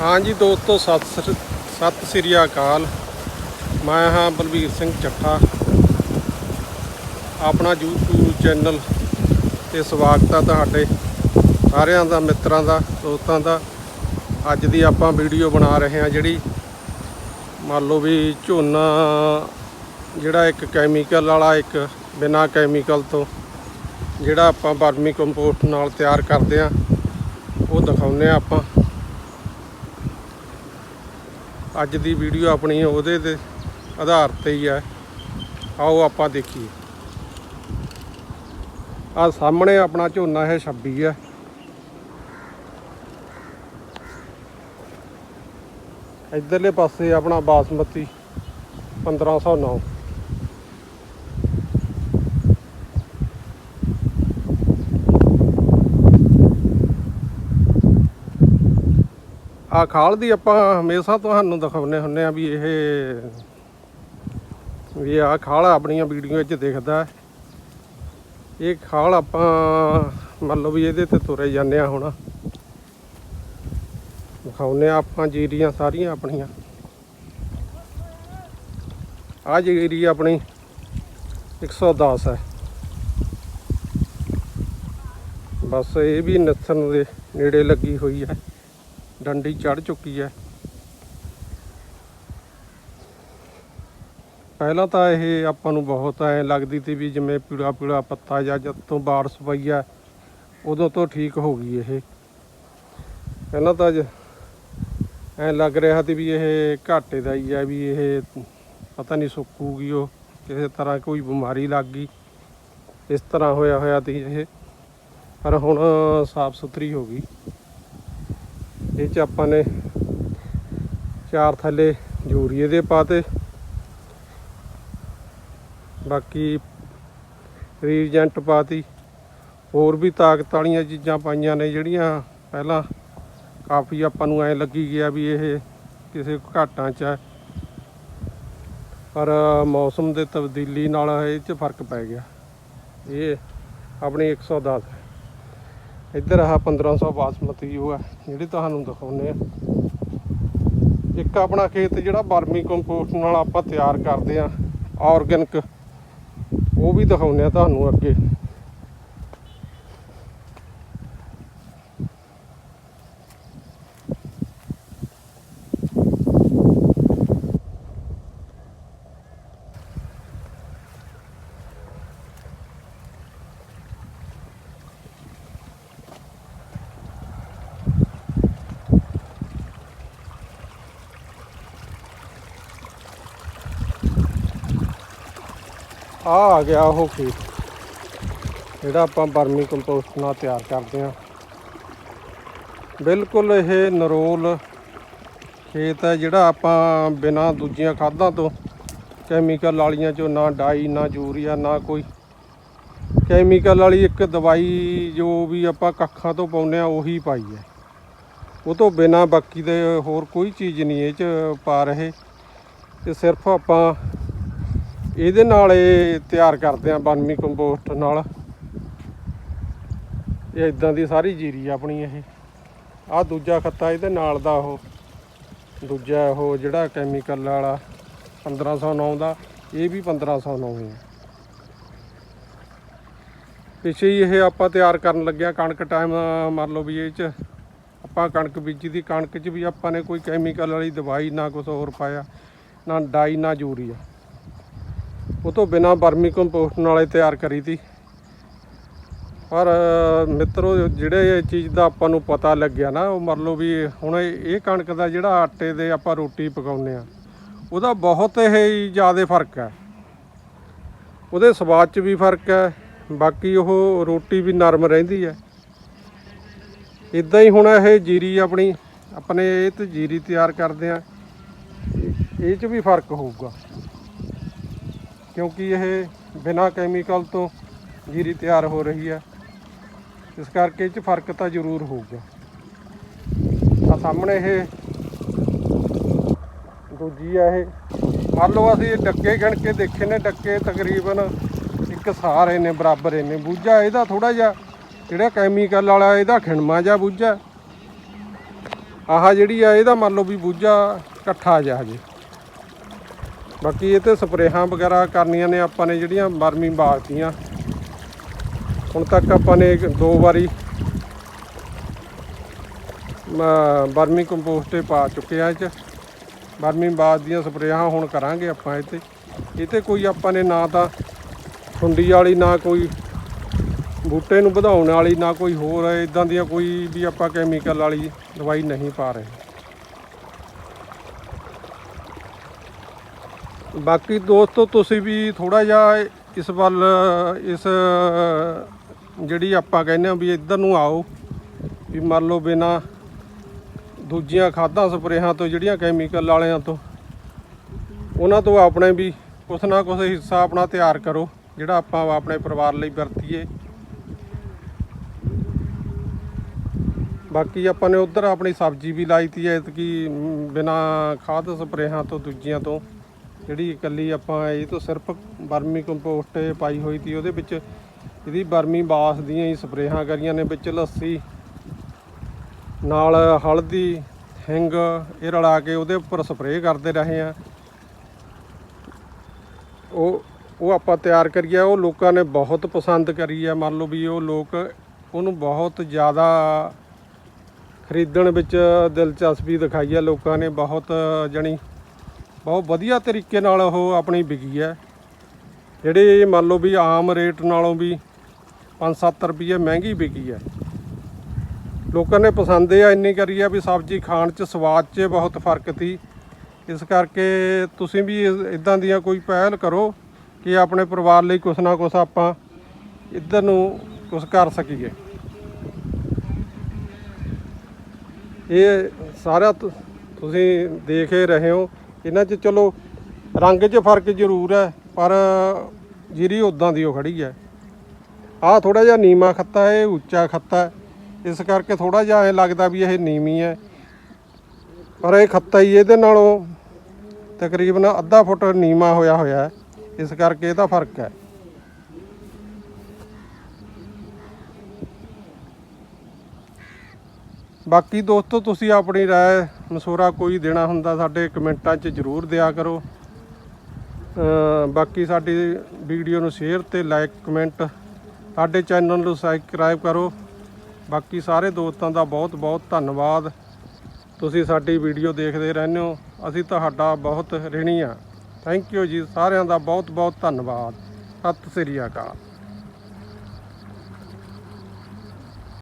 ਹਾਂਜੀ ਦੋਸਤੋ, ਸਤਿ ਸ੍ਰੀ- ਸਤਿ ਸ੍ਰੀ ਅਕਾਲ। ਮੈਂ ਹਾਂ ਬਲਬੀਰ ਸਿੰਘ ਚੱਠਾ। ਆਪਣਾ YouTube ਚੈਨਲ ਤੇ ਸਵਾਗਤ ਆ ਤੁਹਾਡੇ, ਸਾਰਿਆਂ ਦਾ, ਮਿੱਤਰਾਂ ਦਾ, ਦੋਸਤਾਂ ਦਾ। ਅੱਜ ਦੀ ਆਪਾਂ ਵੀਡੀਓ ਬਣਾ ਰਹੇ ਹਾਂ ਜਿਹੜੀ, ਮੰਨ ਲਓ ਵੀ ਝੋਨਾ ਜਿਹੜਾ ਇੱਕ ਕੈਮੀਕਲ ਵਾਲਾ, ਇੱਕ ਬਿਨਾ ਕੈਮੀਕਲ ਤੋਂ, ਜਿਹੜਾ ਆਪਾਂ ਵਰਮੀ ਕੰਪੋਸਟ ਨਾਲ ਤਿਆਰ ਕਰਦੇ ਆ ਉਹ ਦਿਖਾਉਂਦੇ ਆ ਆਪਾਂ। ਅੱਜ ਦੀ ਵੀਡੀਓ ਆਪਣੀ ਉਹਦੇ ਦੇ ਆਧਾਰ ਤੇ ਹੀ ਹੈ ਆਓ ਆਪਾਂ ਦੇਖੀਏ। ਆ ਸਾਹਮਣੇ ਆਪਣਾ ਝੋਨਾ ਹੈ 26 ਹੈ ਇਧਰਲੇ ਪਾਸੇ ਆਪਣਾ ਬਾਸਮਤੀ 1509 ਆ ਖਾਲ ਦੀ ਆਪਾਂ ਹਮੇਸ਼ਾ ਤੁਹਾਨੂੰ ਦਿਖਾਉਂਦੇ ਹੁੰਨੇ ਆ ਵੀ ਇਹ ਵੀ ਆ ਖਾਲ ਆਪਣੀਆਂ ਵੀਡੀਓ ਵਿੱਚ ਦਿਖਦਾ ਇਹ ਖਾਲ ਆਪਾਂ ਮੰਨ ਲਓ ਵੀ ਇਹਦੇ ਤੇ ਤੁਰੇ ਜਾਂਦੇ ਆ ਹੁਣ। ਦਿਖਾਉਂਦੇ ਆ ਆਪਾਂ ਜੀਰੀਆਂ ਸਾਰੀਆਂ ਆਪਣੀਆਂ। ਆ ਜੀਰੀ ਆਪਣੀ 110 ਹੈ। ਬਸ ਇਹ ਵੀ ਨਸਣ ਦੇ ਨੇੜੇ ਲੱਗੀ ਹੋਈ ਹੈ। ਡੰਡੀ ਚੜ ਚੁੱਕੀ ਹੈ। ਪਹਿਲਾਂ ਤਾਂ ਇਹ ਆਪਾਂ ਨੂੰ ਬਹੁਤ ਐ ਲੱਗਦੀ ਸੀ ਵੀ ਜਿਵੇਂ ਪੀਲਾ ਪੀਲਾ ਪੱਤਾ ਜਾਂ ਜਦ ਤੋਂ ਬਾਰਸ ਪਈ ਆ ਉਦੋਂ ਤੋਂ ਠੀਕ ਹੋ ਗਈ ਇਹ। ਪਹਿਲਾਂ ਤਾਂ ਐ ਲੱਗ ਰਿਹਾ ਸੀ ਵੀ ਇਹ ਘਾਟੇ ਦਾ ਹੀ ਆ ਵੀ ਇਹ ਪਤਾ ਨਹੀਂ ਸੁੱਕੂਗੀ ਉਹ, ਕਿਸੇ ਤਰ੍ਹਾਂ ਕੋਈ ਬਿਮਾਰੀ ਲੱਗ ਗਈ। ਇਸ ਤਰ੍ਹਾਂ ਹੋਇਆ ਹੋਇਆ ਸੀ ਇਹ। ਪਰ ਹੁਣ ਸਾਫ਼ ਸੁਥਰੀ ਹੋ ਗਈ। ਇਹ ਚ ਆਪਾਂ ਨੇ ਚਾਰ ਥੱਲੇ ਯੂਰੀਏ ਦੇ ਪਾਤੇ। ਬਾਕੀ ਰੀਜੈਂਟ ਪਾਤੀ। ਹੋਰ ਵੀ ਤਾਕਤ ਵਾਲੀਆਂ ਚੀਜ਼ਾਂ ਪਾਈਆਂ ਨੇ ਜਿਹੜੀਆਂ ਪਹਿਲਾਂ ਕਾਫੀ ਆਪਾਂ ਨੂੰ ਐ ਲੱਗੀ ਗਿਆ ਵੀ ਇਹ ਕਿਸੇ ਘਾਟਾਂ 'ਚ ਹੈ। ਪਰ ਮੌਸਮ ਦੇ ਤਬਦੀਲੀ ਨਾਲ ਇਹ 'ਚ ਫ਼ਰਕ ਪੈ ਗਿਆ। ਇਹ ਆਪਣੀ 110 ਹੈ ਇੱਧਰ ਆਹ 1500 ਬਾਸਮਤੀ ਉਹ ਹੈ, ਜਿਹੜੀ ਤੁਹਾਨੂੰ ਦਿਖਾਉਂਦੇ ਆ। ਇੱਕ ਆਪਣਾ ਖੇਤ ਜਿਹੜਾ ਵਰਮੀ ਕੰਪੋਸਟ ਨਾਲ ਆਪਾਂ ਤਿਆਰ ਕਰਦੇ ਆ, ਆਰਗੈਨਿਕ, ਉਹ ਵੀ ਦਿਖਾਉਂਦੇ ਆ ਤੁਹਾਨੂੰ ਅੱਗੇ। ਆ ਆ ਗਿਆ ਉਹ ਖੇਤ ਜਿਹੜਾ ਆਪਾਂ ਬਰਮੀ ਕੰਪੋਸਟ ਨਾਲ ਤਿਆਰ ਕਰਦੇ ਆ ਬਿਲਕੁਲ ਇਹ ਨਰੋਲ ਖੇਤ ਹੈ ਜਿਹੜਾ ਆਪਾਂ ਬਿਨਾ ਦੂਜੀਆਂ ਖਾਦਾਂ ਤੋਂ ਕੈਮੀਕਲ ਵਾਲੀਆਂ ਚੋਂ ਨਾ ਡਾਈ, ਨਾ ਯੂਰੀਆ, ਨਾ ਕੋਈ ਕੈਮੀਕਲ ਵਾਲੀ ਇੱਕ ਦਵਾਈ ਜੋ ਵੀ ਆਪਾਂ ਕੱਖਾਂ ਤੋਂ ਪਾਉਂਦੇ ਆ ਉਹੀ ਪਾਈ ਹੈ। ਉਹ ਤੋਂ ਬਿਨਾ ਬਾਕੀ ਦੇ ਹੋਰ ਕੋਈ ਚੀਜ਼ ਨਹੀਂ ਇਹ ਚ ਪਾ ਰਹੇ। ਤੇ ਸਿਰਫ ਆਪਾਂ ਇਹਦੇ ਨਾਲ ਇਹ ਤਿਆਰ ਕਰਦੇ ਆ ਬਨਮੀ ਕੰਪੋਸਟ ਨਾਲ। ਇਹ ਇਦਾਂ ਦੀ ਸਾਰੀ ਜੀਰੀ ਆਪਣੀ ਇਹ। ਆ ਦੂਜਾ ਖੱਤਾ ਇਹਦੇ ਨਾਲ ਦਾ ਉਹ। ਦੂਜਾ ਉਹ ਜਿਹੜਾ ਕੈਮੀਕਲ ਵਾਲਾ 1509 ਦਾ, ਇਹ ਵੀ 1509 ਹੀ ਹੈ ਪਿੱਛੇ ਹੀ ਇਹ ਆਪਾਂ ਤਿਆਰ ਕਰਨ ਲੱਗਿਆ ਕਣਕ ਟਾਈਮ ਮੰਨ ਲਓ ਵੀ ਇਹ ਚ ਆਪਾਂ ਕਣਕ ਬੀਜੀ ਦੀ, ਕਣਕ 'ਚ ਵੀ ਆਪਾਂ ਨੇ ਕੋਈ ਕੈਮੀਕਲ ਵਾਲੀ ਦਵਾਈ ਨਾ ਕੁਝ ਹੋਰ ਪਾਇਆ, ਨਾ ਡਾਈ, ਨਾ ਯੂਰੀਆ। ਉਹ ਤੋਂ ਬਿਨਾ ਵਰਮੀ ਕੰਪੋਸਟ ਨਾਲੇ ਤਿਆਰ ਕਰੀ ਤੀ। ਪਰ ਮਿੱਤਰੋ, ਜਿਹੜੇ ਇਹ ਚੀਜ਼ ਦਾ ਆਪਾਂ ਨੂੰ ਪਤਾ ਲੱਗਿਆ ਨਾ, ਉਹ ਮੰਨ ਲਓ ਵੀ ਹੁਣ ਇਹ ਕਣਕ ਦਾ ਜਿਹੜਾ ਆਟੇ ਦੇ ਆਪਾਂ ਰੋਟੀ ਪਕਾਉਂਦੇ ਆ ਉਹਦਾ ਬਹੁਤ ਹੀ ਜ਼ਿਆਦਾ ਫ਼ਰਕ ਹੈ। ਉਹਦੇ ਸਵਾਦ 'ਚ ਵੀ ਫ਼ਰਕ ਹੈ, ਬਾਕੀ ਉਹ ਰੋਟੀ ਵੀ ਨਰਮ ਰਹਿੰਦੀ ਹੈ। ਇਦਾਂ ਹੀ ਹੁਣ ਇਹ ਜੀਰੀ ਆਪਣੀ, ਆਪਣੇ ਇਹ ਤੇ ਜੀਰੀ ਤਿਆਰ ਕਰਦੇ ਆ ਇਹ 'ਚ ਵੀ ਫ਼ਰਕ ਹੋਊਗਾ। ਕਿਉਂਕਿ ਇਹ ਬਿਨਾਂ ਕੈਮੀਕਲ ਤੋਂ ਜੀਰੀ ਤਿਆਰ ਹੋ ਰਹੀ ਹੈ। ਇਸ ਕਰਕੇ ਇਹ 'ਚ ਫ਼ਰਕ ਤਾਂ ਜ਼ਰੂਰ ਹੋਊਗਾ। ਆ ਸਾਹਮਣੇ ਇਹ ਦੂਜੀ ਆ ਇਹ। ਮੰਨ ਲਓ ਅਸੀਂ ਡੱਕੇ ਗਿਣ ਕੇ ਦੇਖੇ ਨੇ, ਡੱਕੇ ਤਕਰੀਬਨ ਇੱਕ ਸਾਰੇ ਨੇ ਬਰਾਬਰ ਨੇ ਬੂਝਾ। ਇਹਦਾ ਥੋੜਾ ਜਿਹਾ ਜਿਹੜਾ ਕੈਮੀਕਲ ਵਾਲਾ, ਇਹਦਾ ਖਿਣਮਾ ਜਿਹਾ ਬੂਝਾ। ਆਹ ਜਿਹੜੀ ਆ, ਇਹਦਾ ਮੰਨ ਲਓ ਵੀ ਬੂਝਾ ਇਕੱਠਾ ਜਾ ਹਜੇ। ਬਾਕੀ ਇਹ ਤੇ ਸਪਰੇਹਾਂ ਵਗੈਰਾ ਕਰਨੀਆਂ ਨੇ ਆਪਾਂ ਨੇ ਜਿਹੜੀਆਂ ਬਰਮੀ ਬਾਗਤੀਆਂ ਹੁਣ ਤੱਕ ਆਪਾਂ ਨੇ ਦੋ ਵਾਰੀ ਮ- ਬਰਮੀ ਕੰਪੋਸਟ ਹੀ ਪਾ ਚੁੱਕੇ ਆ ਇਹ ਚ। ਬਰਮੀ ਬਾਗ ਦੀਆਂ ਸਪਰੇਹਾਂ ਹੁਣ ਕਰਾਂਗੇ ਆਪਾਂ ਇਹ ਤੇ। ਇਹ ਤੇ ਕੋਈ ਆਪਾਂ ਨੇ ਨਾ ਤਾਂ ਸੁੰਡੀ ਵਾਲੀ, ਨਾ ਕੋਈ ਬੂਟੇ ਨੂੰ ਵਧਾਉਣ ਵਾਲੀ, ਨਾ ਕੋਈ ਹੋਰ ਇਦਾਂ ਦੀਆਂ ਕੋਈ ਵੀ ਆਪਾਂ ਕੈਮੀਕਲ ਵਾਲੀ ਦਵਾਈ ਨਹੀਂ ਪਾ ਰਹੇ। ਬਾਕੀ ਦੋਸਤੋ, ਤੁਸੀਂ ਵੀ ਥੋੜਾ ਜਿਹਾ ਇਸ ਵੱਲ, ਇਸ, ਜਿਹੜੀ ਆਪਾਂ ਕਹਿੰਦੇ ਆ ਵੀ ਇੱਧਰ ਨੂੰ ਆਓ, ਵੀ ਮੰਨ ਲਓ ਬਿਨਾ ਦੂਜੀਆਂ ਖਾਦਾਂ ਸਪਰੇਹਾਂ ਤੋਂ, ਜਿਹੜੀਆਂ ਕੈਮੀਕਲ ਵਾਲਿਆਂ ਤੋਂ, ਉਹਨਾਂ ਤੋਂ ਆਪਣੇ ਵੀ ਕੁਛ ਨਾ ਕੁਛ ਹਿੱਸਾ ਆਪਣਾ ਤਿਆਰ ਕਰੋ, ਜਿਹੜਾ ਆਪਾਂ ਆਪਣੇ ਪਰਿਵਾਰ ਲਈ ਵਰਤੀਏ। ਬਾਕੀ ਆਪਾਂ ਨੇ ਉਧਰ ਆਪਣੀ ਸਬਜ਼ੀ ਵੀ ਲਾਈ ਤੀ ਐਤਕੀ ਬਿਨਾ ਖਾਦ ਸਪਰੇਹਾਂ ਤੋਂ, ਦੂਜੀਆਂ ਤੋਂ। ਜਿਹੜੀ ਇਕੱਲੀ ਆਪਾਂ ਇਹ ਤੋਂ ਸਿਰਫ ਬਰਮੀ ਕੰਪੋਸਟ ਪਾਈ ਹੋਈ ਤੀ ਉਹਦੇ ਵਿੱਚ ਇਹਦੀ ਬਰਮੀ ਬਾਸ ਦੀਆਂ ਹੀ ਸਪਰੇਹਾਂ ਕਰੀਆਂ ਨੇ, ਵਿੱਚ ਲੱਸੀ, ਨਾਲ ਹਲਦੀ, ਹਿੰਗ, ਇਹ ਰਲਾ ਕੇ ਉਹਦੇ ਉੱਪਰ ਸਪਰੇਅ ਕਰਦੇ ਰਹੇ ਆ ਉਹ ਉਹ ਆਪਾਂ ਤਿਆਰ ਕਰੀ ਆ ਉਹ ਲੋਕਾਂ ਨੇ ਬਹੁਤ ਪਸੰਦ ਕਰੀ ਆ, ਮੰਨ ਲਓ ਵੀ ਉਹ ਲੋਕ ਉਹਨੂੰ ਬਹੁਤ ਜ਼ਿਆਦਾ ਖਰੀਦਣ ਵਿੱਚ ਦਿਲਚਸਪੀ ਦਿਖਾਈ ਆ, ਲੋਕਾਂ ਨੇ ਬਹੁਤ ਜਣੀ ਬਹੁਤ ਵਧੀਆ ਤਰੀਕੇ ਨਾਲ ਉਹ ਆਪਣੀ ਵਿਕੀ ਹੈ। ਜਿਹੜੇ ਮੰਨ ਲਓ ਵੀ ਆਮ ਰੇਟ ਨਾਲੋਂ ਵੀ 5-7 ਰੁਪਏ ਮਹਿੰਗੀ ਵਿਕੀ ਹੈ। ਲੋਕਾਂ ਨੇ ਪਸੰਦ ਇਹ ਆ, ਇੰਨੀ ਕਰੀ ਆ ਵੀ ਸਬਜ਼ੀ ਖਾਣ 'ਚ ਸਵਾਦ 'ਚ ਬਹੁਤ ਫ਼ਰਕ ਸੀ। ਇਸ ਕਰਕੇ ਤੁਸੀਂ ਵੀ ਇਦਾਂ ਦੀਆਂ ਕੋਈ ਪਹਿਲ ਕਰੋ ਕਿ ਆਪਣੇ ਪਰਿਵਾਰ ਲਈ ਕੁਛ ਨਾ ਕੁਛ ਆਪਾਂ ਇੱਧਰ ਨੂੰ ਕੁਛ ਕਰ ਸਕੀਏ। ਇਹ ਸਾਰਾ ਤੁਸੀਂ ਦੇਖ ਹੀ ਰਹੇ ਹੋ ਇਹਨਾਂ 'ਚ ਚਲੋ ਰੰਗ 'ਚ ਫ਼ਰਕ ਜ਼ਰੂਰ ਹੈ, ਪਰ ਜੀਰੀ ਉਦਾਂ ਦੀ ਉਹ ਖੜੀ ਹੈ। ਆਹ ਥੋੜਾ ਜਿਹਾ ਨੀਮਾ ਖੱਤਾ ਹੈ, ਇਹ ਉੱਚਾ ਖੱਤਾ ਹੈ। ਇਸ ਕਰਕੇ ਥੋੜਾ ਜਿਹਾ ਐ ਲੱਗਦਾ ਵੀ ਇਹ ਨੀਵੀਂ ਹੈ। ਪਰ ਇਹ ਖੱਤਾ ਹੀ ਇਹਦੇ ਨਾਲੋਂ ਤਕਰੀਬਨ ਅੱਧਾ ਫੁੱਟ ਨੀਮਾ ਹੋਇਆ ਹੋਇਆ ਹੈ। ਇਸ ਕਰਕੇ ਇਹਦਾ ਫ਼ਰਕ ਹੈ। ਬਾਕੀ ਦੋਸਤੋ, ਤੁਸੀਂ ਆਪਣੀ ਰਾਏ, ਮਸੂਰਾ ਕੋਈ ਦੇਣਾ ਹੁੰਦਾ ਸਾਡੇ ਕਮੈਂਟਾਂ 'ਚ ਜਰੂਰ ਦਿਆ ਕਰੋ। ਬਾਕੀ ਸਾਡੀ ਵੀਡੀਓ ਨੂੰ ਸ਼ੇਅਰ ਤੇ ਲਾਈਕ, ਕਮੈਂਟ, ਸਾਡੇ ਚੈਨਲ ਨੂੰ ਸਬਸਕ੍ਰਾਈਬ ਕਰੋ। ਬਾਕੀ ਸਾਰੇ ਦੋਸਤਾਂ ਦਾ ਬਹੁਤ ਬਹੁਤ ਧੰਨਵਾਦ। ਤੁਸੀਂ ਸਾਡੀ ਵੀਡੀਓ ਦੇਖਦੇ ਰਹਿੰਦੇ ਹੋ। ਅਸੀਂ ਤੁਹਾਡਾ ਬਹੁਤ ਰਿਣੀ ਆ ਥੈਂਕ ਯੂ ਜੀ। ਸਾਰਿਆਂ ਦਾ ਬਹੁਤ ਬਹੁਤ ਧੰਨਵਾਦ। ਸਤਿ ਸ੍ਰੀ ਅਕਾਲ।